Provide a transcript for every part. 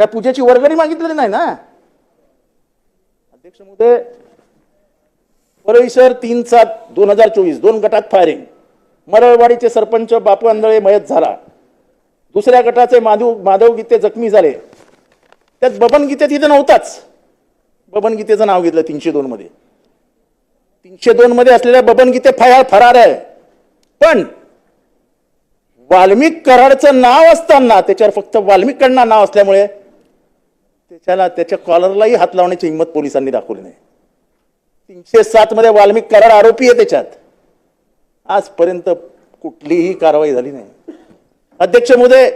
काय पूजेची वर्गणी मागितलेली नाही ना? अध्यक्ष महोदय परळी शहर तीन सात दोन हजार चोवीस दोन गटात फायरिंग मरळवाडीचे सरपंच बापू आंधळे मयत झाला. दुसऱ्या गटाचे माधव माधव गीते जखमी झाले. त्यात बबन गीते तिथे नव्हताच. बबन गीतेचं नाव घेतलं तीनशे दोन मध्ये. तीनशे दोन मध्ये असलेल्या बबन गीते फरार फरार आहे. पण वाल्मिक कराडचं नाव असताना त्याच्यावर फक्त वाल्मिक कडना नाव असल्यामुळे त्याच्याला त्याच्या कॉलरलाही हात लावण्याची हिंमत पोलिसांनी दाखवली नाही. तीनशे सात मध्ये वाल्मिक करार आरोपी आहे त्याच्यात. आजपर्यंत कुठलीही कारवाई झाली नाही. अध्यक्ष महोदय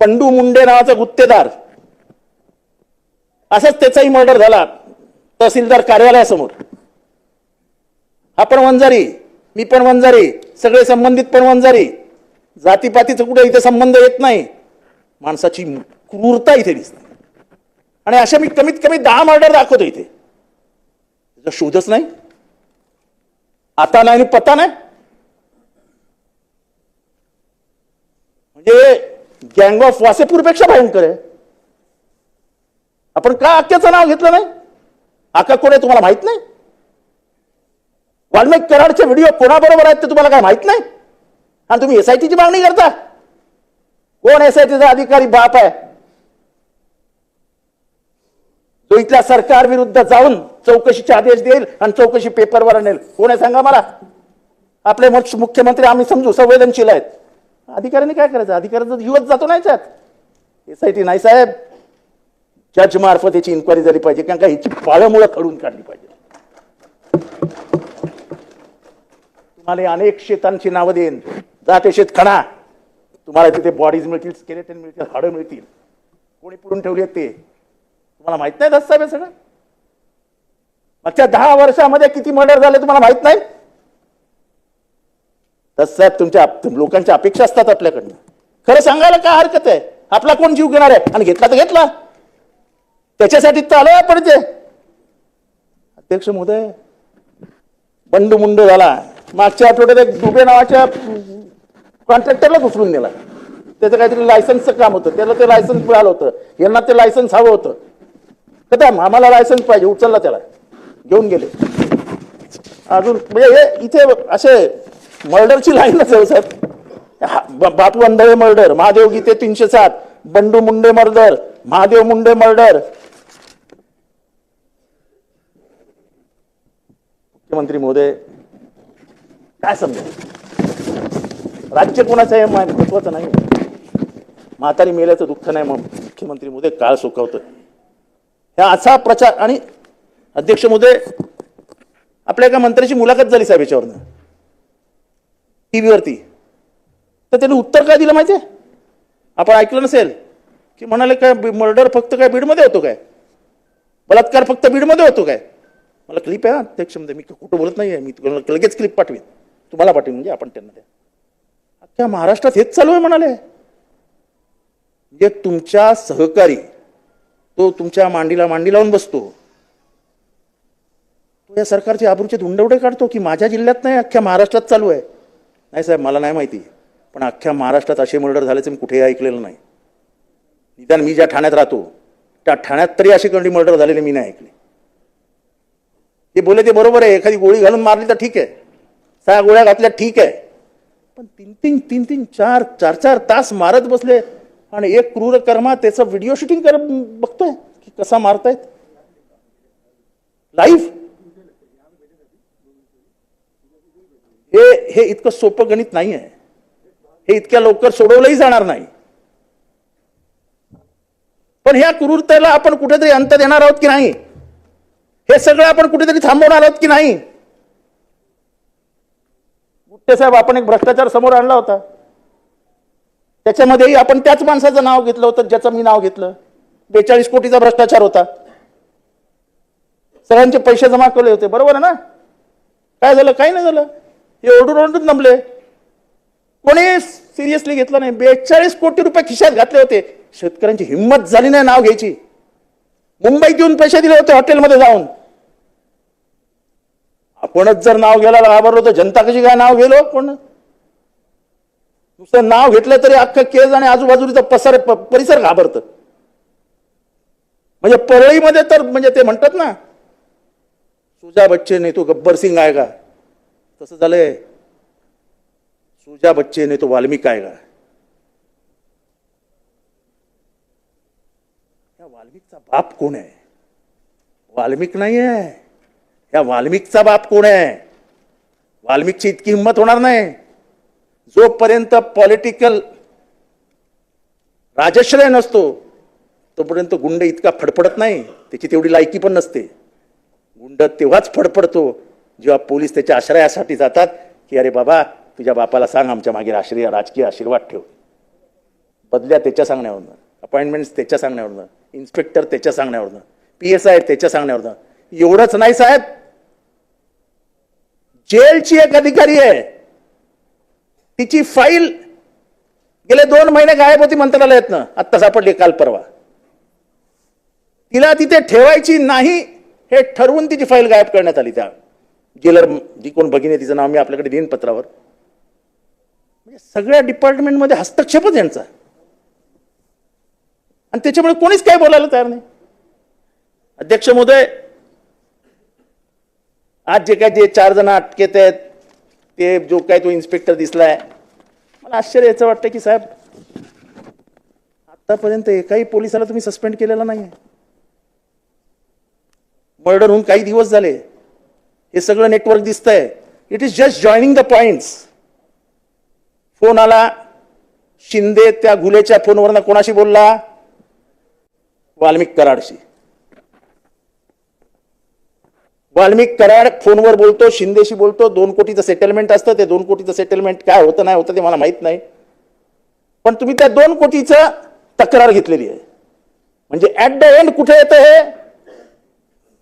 बंडू मुंडे नावाचा गुत्तेदार असाच त्याचाही मर्डर झाला तहसीलदार कार्यालयासमोर. हा पण वंजारी मी पण वंजारी सगळे संबंधित पण वंजारी. जातीपातीचं कुठे इथे संबंध येत नाही. माणसाची क्रूरता इथे दिसते. आणि अशा मी कमीत कमी दहा मर्डर दाखवतो इथे. त्याचा शोधच नाही. आता नाही आणि पत्ता नाही. म्हणजे गँग ऑफ वासेपूरपेक्षा भयंकर आहे. आपण का अख्ख्याचं नाव घेतलं नाही? आका कोण आहे तुम्हाला माहीत नाही? वाल्मिक कराडचे व्हिडिओ कोणाबरोबर आहेत ते तुम्हाला काय माहीत नाही? आणि तुम्ही एसआयटीची मागणी करता? कोण एसआयटीचा अधिकारी बाप आहे? इथल्या सरकार विरुद्ध जाऊन चौकशीचे आदेश देईल आणि चौकशी पेपरवर आणेल. कोण आहे सांगा मला? आपले मुख्यमंत्री आम्ही समजू संवेदनशील आहेत. अधिकाऱ्यांनी काय करायचं? अधिकाऱ्याचा युवत जातो नाही त्यात टी नाही साहेब. जज मार्फत याची इन्क्वायरी झाली पाहिजे कारण का हिची पाळमुळं खडून काढली पाहिजे. तुम्हाला अनेक शेतांची नावं देईन. जा ते शेत खणा तुम्हाला तिथे बॉडीज मिळतील स्केलेटन मिळतील हाडं मिळतील. कोणी पुरून ठेवली आहेत ते? तुम्हाला माहीत नाही दस साहेब हे सगळं? मागच्या दहा वर्षामध्ये किती मर्डर झाले तुम्हाला माहीत नाही? साहेब तुमच्या लोकांच्या अपेक्षा असतात आपल्याकडनं. खरं सांगायला काय हरकत आहे? आपला कोण जीव घेणार आहे? आणि घेतला तर घेतला. त्याच्यासाठी तर आलोय आपण ते अध्यक्ष महोदय बंड मुंड झाला. मागच्या आठवड्यात एक दुबे नावाच्या कॉन्ट्रॅक्टरला घुसरून नेला. त्याचं काहीतरी लायसन्सचं काम होतं. त्याला ते लायसन्स मिळालं होतं. यांना ते लायसन्स हवं होतं. कदम आम्हाला लायसन्स पाहिजे उचलला त्याला. घेऊन गेले. अजून म्हणजे हे इथे असे मर्डरची लाईनच आहे साहेब. हा, ब- बापू अंधळे मर्डर महादेव गीते तीनशे सात बंडू मुंडे मर्डर महादेव मुंडे मर्डर. मुख्यमंत्री मोदय काय समजेल राज्य कोणाचं आहे? महत्वाचं नाही. म्हातारी मेल्याचं दुःख नाही मग मुख्यमंत्री मोदय काळ सुखवतोय. ह्या असा प्रचार आणि अध्यक्ष मोदय आपल्या एका मंत्र्याची मुलाखत झाली साहेब याच्यावरनं. टी व्हीवरती तर त्यांनी उत्तर काय दिलं माहिती आहे आपण ऐकलं नसेल की म्हणाले काय मर्डर फक्त काय बीडमध्ये होतो काय? बलात्कार फक्त बीडमध्ये होतो काय? मला क्लिप आहे अध्यक्ष म्हणजे मी कुठं बोलत नाही आहे मी तुम्हाला लगेच क्लिप पाठवेन. तुम्हाला पाठवेन म्हणजे आपण त्यांना द्या. अख्ख्या महाराष्ट्रात हेच चालू आहे म्हणाले. म्हणजे तुमच्या सहकारी तो तुमच्या मांडीला मांडी लावून बसतो. तो या सरकारचे आबरूचे धुंडवडे काढतो की माझ्या जिल्ह्यात नाही अख्ख्या महाराष्ट्रात चालू आहे. नाही साहेब मला नाही माहिती. पण अख्ख्या महाराष्ट्रात असे मर्डर झाल्याचं मी कुठेही ऐकलेलं नाही. निदान मी ज्या ठाण्यात राहतो त्या ठाण्यात तरी अशी कंडी मर्डर झालेले मी नाही ऐकले. ते बोले ते बरोबर आहे एखादी गोळी घालून मारली तर ठीक आहे. सहा गोळ्या घातल्या ठीक आहे. पण तीन तीन तीन तीन चार चार चार तास मारत बसले. आणि एक क्रूर कर्मा त्याचं व्हिडिओ शूटिंग कर बघतोय की कसा मारतायत. लाईव्ह हे हे इतकं सोपं गणित नाही आहे हे इतक्या लवकर सोडवलंही जाणार नाही. पण ह्या क्रूरतेला आपण कुठेतरी अंत देणार आहोत की नाही? हे सगळं आपण कुठेतरी थांबवणार आहोत की नाही? गुट्टे साहेब आपण एक भ्रष्टाचार समोर आणला होता. त्याच्यामध्येही आपण त्याच माणसाचं नाव घेतलं होतं ज्याचं मी नाव घेतलं. बेचाळीस कोटीचा भ्रष्टाचार होता. सगळ्यांचे पैसे जमा केले होते. बरोबर आहे ना? काय झालं? काही नाही झालं. हे ओरडून ओरडून नमले कोणी सिरियसली घेतलं नाही. बेचाळीस कोटी रुपये खिशात घातले होते. शेतकऱ्यांची हिंमत झाली नाही नाव घ्यायची. मुंबईत येऊन पैसे दिले होते हॉटेलमध्ये जाऊन. आपणच जर नाव घ्यायला घाबरलो तर जनता कशी काय नाव गेलो हो? कोण? नुसतं नाव घेतलं तरी अख्खं केज आणि आजूबाजूचा पसर परिसर घाबरतं. म्हणजे परळीमध्ये तर म्हणजे ते म्हणतात ना सुजा बच्चे नाही तो गब्बर सिंग का तसं झालंय. सुजा बच्चे नाही तो वाल्मिक का या वाल्मिकचा बाप कोण आहे? वाल्मिक नाही आहे. या वाल्मिकचा बाप कोण आहे? वाल्मिकची इतकी हिंमत होणार नाही. जोपर्यंत पॉलिटिकल राजश्रय नसतो तोपर्यंत गुंड इतका फडफडत नाही त्याची तेवढी लायकी पण नसते. गुंड तेव्हाच फडफडतो जेव्हा पोलीस त्याच्या आश्रयासाठी जातात की अरे बाबा तुझ्या बापाला सांग आमच्या मागे आश्रय राजकीय आशीर्वाद ठेव. बदल्या त्याच्या सांगण्यावरनं अपॉइंटमेंट्स त्याच्या सांगण्यावरनं इन्स्पेक्टर त्याच्या सांगण्यावरनं पी एस आय त्याच्या सांगण्यावरनं. एवढंच नाही साहेब. जेलची एक अधिकारी आहे. तिची फाईल गेले दोन महिने गायब होती मंत्रालयातनं. आत्ता सापडली काल परवा. तिला तिथे ठेवायची नाही हे ठरवून तिची फाईल गायब करण्यात आली त्या. जेलर जी कोण भगिनी तिचं नाव मी आपल्याकडे देईन पत्रावर. म्हणजे सगळ्या डिपार्टमेंटमध्ये हस्तक्षेपच यांचा. आणि त्याच्यामुळे कोणीच काय बोलायला तयार नाही. अध्यक्ष महोदय आज जे काय जे चार जण अटकेत आहेत ते जो काय तो इन्स्पेक्टर दिसलाय. मला आश्चर्य याचं वाटतं की साहेब आतापर्यंत एकाही पोलिसाला तुम्ही सस्पेंड केलेला नाही मर्डर होऊन काही दिवस झाले. हे सगळं नेटवर्क दिसतंय. It is just joining the points phone आला. शिंदे त्या गुलेच्या फोनवरनं कोणाशी बोलला? वाल्मिक कराडशी. वाल्मिक कराड फोनवर बोलतो शिंदेशी बोलतो दोन कोटीचं सेटलमेंट असतं ते दोन कोटीचं सेटलमेंट काय होतं नाही होतं ते मला माहीत नाही. पण तुम्ही त्या दोन कोटीचं तक्रार घेतलेली आहे. म्हणजे ऍट द एंड कुठे येतं हे?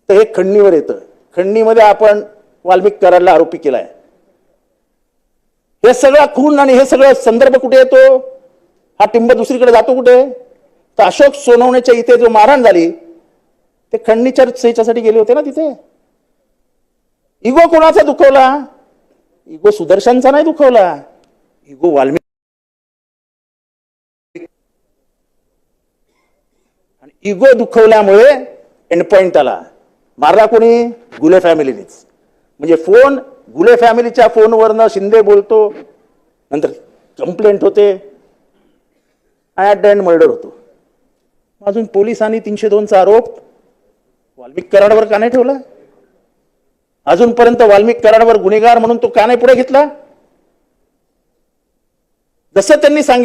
तर हे खंडणीवर येतं. खंडणीमध्ये आपण वाल्मिक कराडला आरोपी केलाय. हे सगळं खून आणि हे सगळं संदर्भ कुठे येतो? हा टिंब दुसरीकडे जातो कुठे? तर अशोक सोनवण्याच्या इथे जो मारहाण झाली ते खंडणीच्या ह्याच्यासाठी गेले होते ना तिथे? इगो कोणाचा दुखवला? इगो सुदर्शनचा नाही दुखवला. इगो वाल्मिक. आणि इगो दुखवल्यामुळे एंड पॉइंट आला. मारला कोणी? गुले फॅमिलीनेच. म्हणजे फोन गुले फॅमिलीच्या फोनवरनं शिंदे बोलतो. नंतर कंप्लेंट होते. ॲट द एंड मर्डर होतो. अजून पोलिसांनी तीनशे दोनचा आरोप. वाल्मिक कराडवर का नाही ठेवला? अजूनपर्यंत वाल्मिक कराडवर गुन्हेगार म्हणून तो का नाही पुढे घेतला? जसं त्यांनी सांगितलं